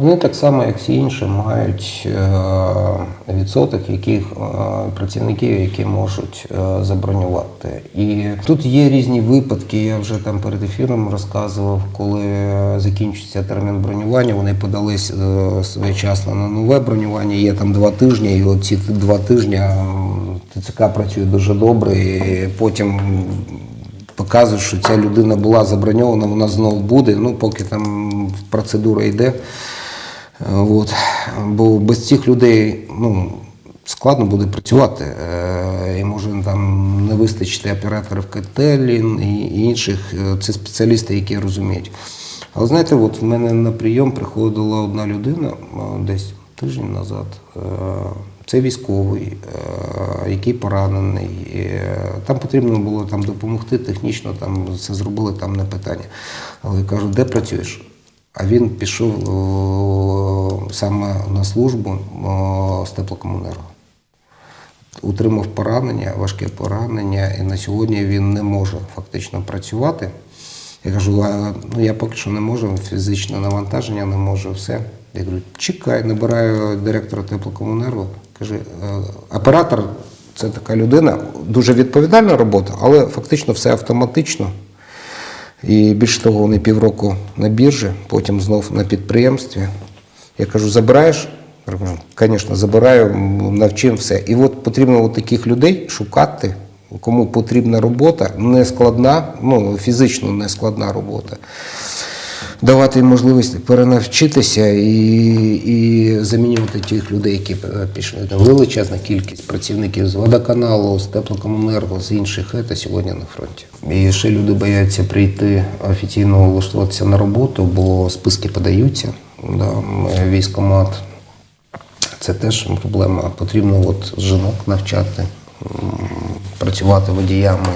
Вони так само, як всі інші, мають е, відсоток яких е, працівників, які можуть е, забронювати. І тут є різні випадки. Я вже там перед ефіром розказував, коли закінчиться термін бронювання, вони подались своєчасно на нове бронювання. Є там два тижні, і оці два тижні ТЦК працює дуже добре, і потім показують, що ця людина була заброньована, вона знову буде. Ну, поки там процедура йде. От. Бо без цих людей ну, складно буде працювати. Е, І може там не вистачити операторів котелін і інших. Е, Це спеціалісти, які розуміють. Але знаєте, от в мене на прийом приходила одна людина е, десь тиждень назад. Це військовий, який поранений. Там потрібно було там допомогти технічно, там це зробили там не питання. Але я кажу, де працюєш? А він пішов саме на службу з теплокомунерго. Утримав поранення, важке поранення, і на сьогодні він не може фактично працювати. Я кажу, ну я поки що не можу, фізичне навантаження не можу, все. Я кажу, чекай, набираю директора теплокомунерго. Каже, «Е, оператор це така людина, дуже відповідальна робота, але фактично все автоматично. І більше того, вони півроку на біржі, потім знов на підприємстві. Я кажу, забираєш? Я кажу, звісно, забираю, м, навчив все. І от потрібно от таких людей шукати, кому потрібна робота, не складна, ну, фізично не складна робота. Давати їм можливість перенавчитися і, і замінювати тих людей, які е, пішли. Там величезна кількість працівників з водоканалу, з теплокомунерго, з інших це сьогодні на фронті. І ще люди бояться прийти офіційно влаштуватися на роботу, бо списки подаються да, військомат. Це теж проблема. Потрібно от жінок навчати, працювати водіями.